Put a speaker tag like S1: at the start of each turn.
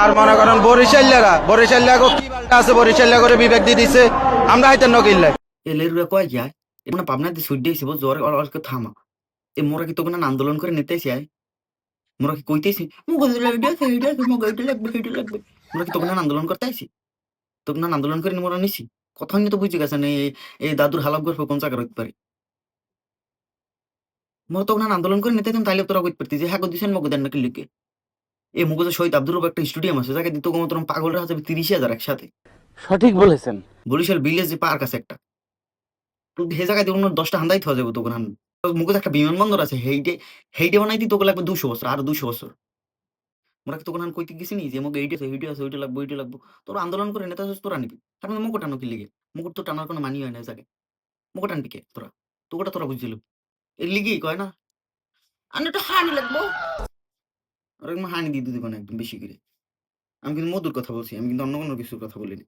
S1: আর মনে করেন বরিশাল্লারা বরিশাল্লা কি বালটা আছে বরিশাল্লা করে বিবেক দিয়ে দিছে, আমরা হাইতে নকিল্লাই
S2: এলেরুয়া কয় যায়? এটা মানে পাবনাতে সুইড দিয়েছে জ্বর অল্প থামা। এ মোরা কি তোকে আন্দোলন করে নিতেছি আয়? মোরা কি কইতেছি? মোরা কি তোকে আন্দোলন করতে আইছি তোকে আন্দোলন করে মোরা নিছি? কথা হয়নি তো বুঝে গেছে না, এই- দাদুর হালাপ গল্প কোন জায়গা রাখতে পারে? মোরা তোকে না আন্দোলন করে নিতে তাইলে তোরা কইতে পারতি যে হ্যাঁ দিছেন মগ দেন নাকি লিখে। এই মুখে শহীদ আব্দুর রব একটা স্টেডিয়াম আছে যাকে পাগলরা আছে তিরিশ হাজার একসাথে।
S3: সঠিক বলেছেন।
S2: বরিশাল বিলেজ যে পার্ক আছে একটা তো জায়গায় অন্য দশটা হান্দাই থাকা যাবে মুখে একটা বিমানবন্দর আছে হেইটে হেইটে বানাইতে তোকে লাগবে দুশো বছর আর দুশো বছর। মোরা কইতে গেছি নি যে মুখে এইটে আছে আছে ওইটা লাগবে ওইটা লাগবে? তোরা আন্দোলন করে নেতা হচ্ছে তোরা নিবি। তার মধ্যে মুকুট টানো কি লিগে? মুকুট তো টানার কোনো মানি হয় না জায়গায়। মুকুট টানবি কে? তোরা। তোকে তোরা বুঝছিল এর লিগেই কয় না? আমি তো হানি লাগবো। আর একদম হানি দিয়ে দিতে একদম বেশি করে। আমি কিন্তু মধুর কথা বলছি, আমি কিন্তু অন্য কোনো কিছুর কথা বলিনি।